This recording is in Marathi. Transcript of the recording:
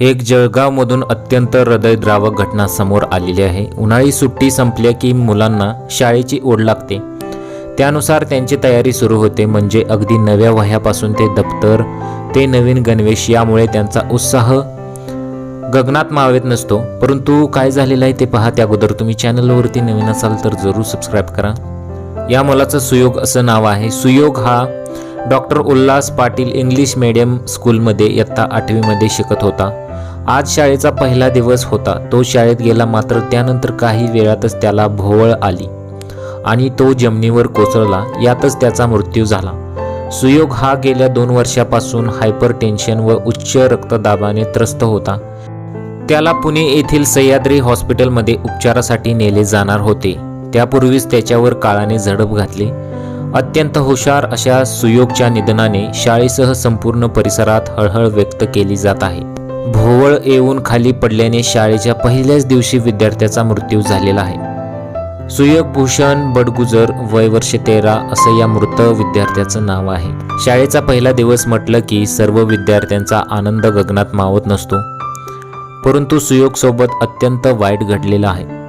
एक जळगावमधून अत्यंत हृदयद्रावक घटना समोर आलेली आहे. उन्हाळी सुट्टी संपल्या की मुलांना शाळेची ओढ लागते. त्यानुसार त्यांची तयारी सुरू होते. म्हणजे अगदी नव्या वह्यापासून ते दप्तर ते नवीन गणवेश यामुळे त्यांचा उत्साह गगनात मावेत नसतो. परंतु काय झालेलं आहे ते पहा त्या अगोदर तुम्ही चॅनलवरती नवीन असाल तर जरूर सबस्क्राईब करा. या मुलाचं सुयोग असं नाव आहे. सुयोग हा doctor Ulhas Patil English medium स्कूलमध्ये इयत्ता आठवीमध्ये शिकत होता. आज शाळेचा पहिला दिवस होता. तो शाळेत गेला मात्र त्यानंतर काही वेळातच त्याला भोवळ आली आणि तो जमिनीवर कोसळला. यातच त्याचा मृत्यू झाला. सुयोग हा गेल्या दोन वर्षापासून हायपर टेन्शन व उच्च रक्तदाबाने त्रस्त होता. त्याला पुणे येथील सह्याद्री हॉस्पिटलमध्ये उपचारासाठी नेले जाणार होते. त्यापूर्वीच त्याच्यावर काळाने झडप घातली. अत्यंत हुशार अशा सुयोगच्या निधनाने शाळेसह संपूर्ण परिसरात हळहळ व्यक्त केली जात आहे. भोवळ येऊन खाली पडल्याने शाळेच्या पहिल्याच दिवशी विद्यार्थ्याचा मृत्यू झालेला आहे. सुयोग भूषण बडगुजर वय वर्ष तेरा असं या मृत विद्यार्थ्याचं नाव आहे. शाळेचा पहिला दिवस म्हटलं की सर्व विद्यार्थ्यांचा आनंद गगनात मावत नसतो. परंतु सुयोगसोबत अत्यंत वाईट घडलेलं आहे.